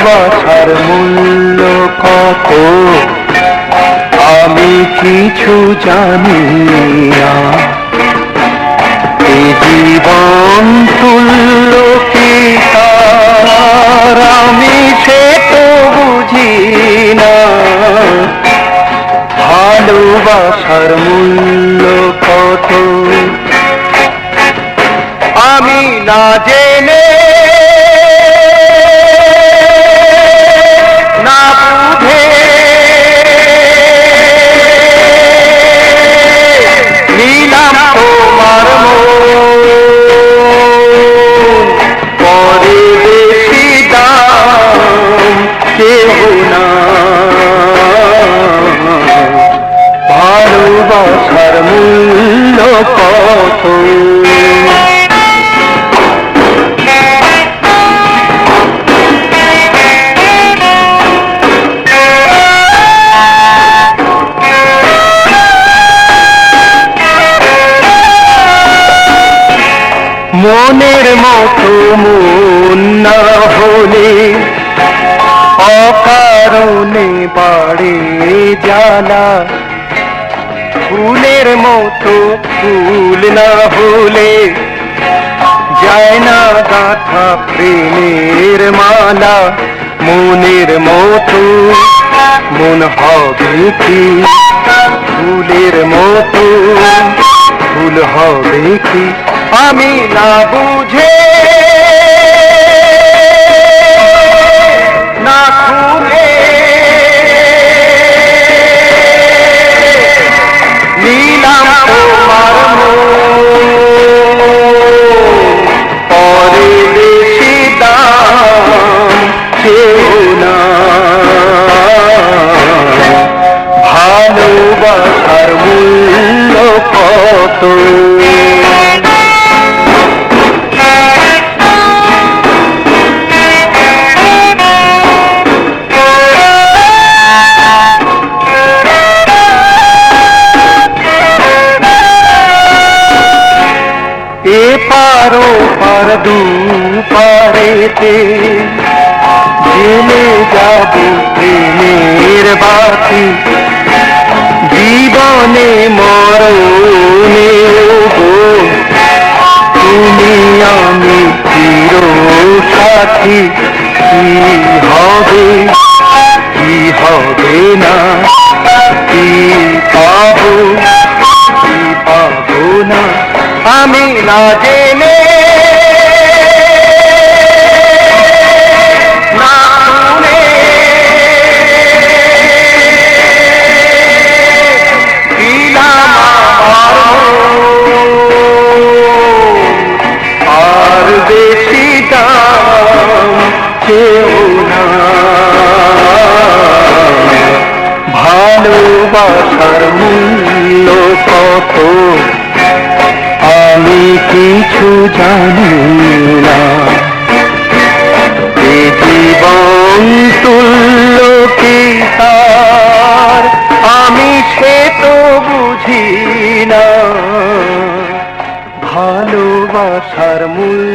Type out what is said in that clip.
ভালোবাসার মূল্য কত? আমি কিছু জানি না। জীবন তুল্য কি আমি সে তো বুঝি না। ভালোবাসার মূল্য কত? আমি না জেনে মনের মতো মন না হলে অকারণে বাড়ে জ্বালা ফুলের মতো ফুল না হলে যায় না গাথা প্রেমের মালা। মনের মতো মন হবে কি? ফুলের মতো ফুল হবে কি? আমি না বুঝে, না খুলে নীলাম তোমার পরে বেশি দাম কেউ না। ভালোবাসার মূল্য কত? পারো পার দু পারেতে জেলে যাব প্রেমের বাতি। জীবনে মরণে গো তুমি আমি চির সাথী কি হবে কি হবে না? কি পাবো কি পাবো না? আমি না জেনে ভালোবাসার মূল্য কত আমি কিছু জানি না, এ জীবন তুল্য কি আমি সে তো বুঝি না, ভালোবাসার মূল্য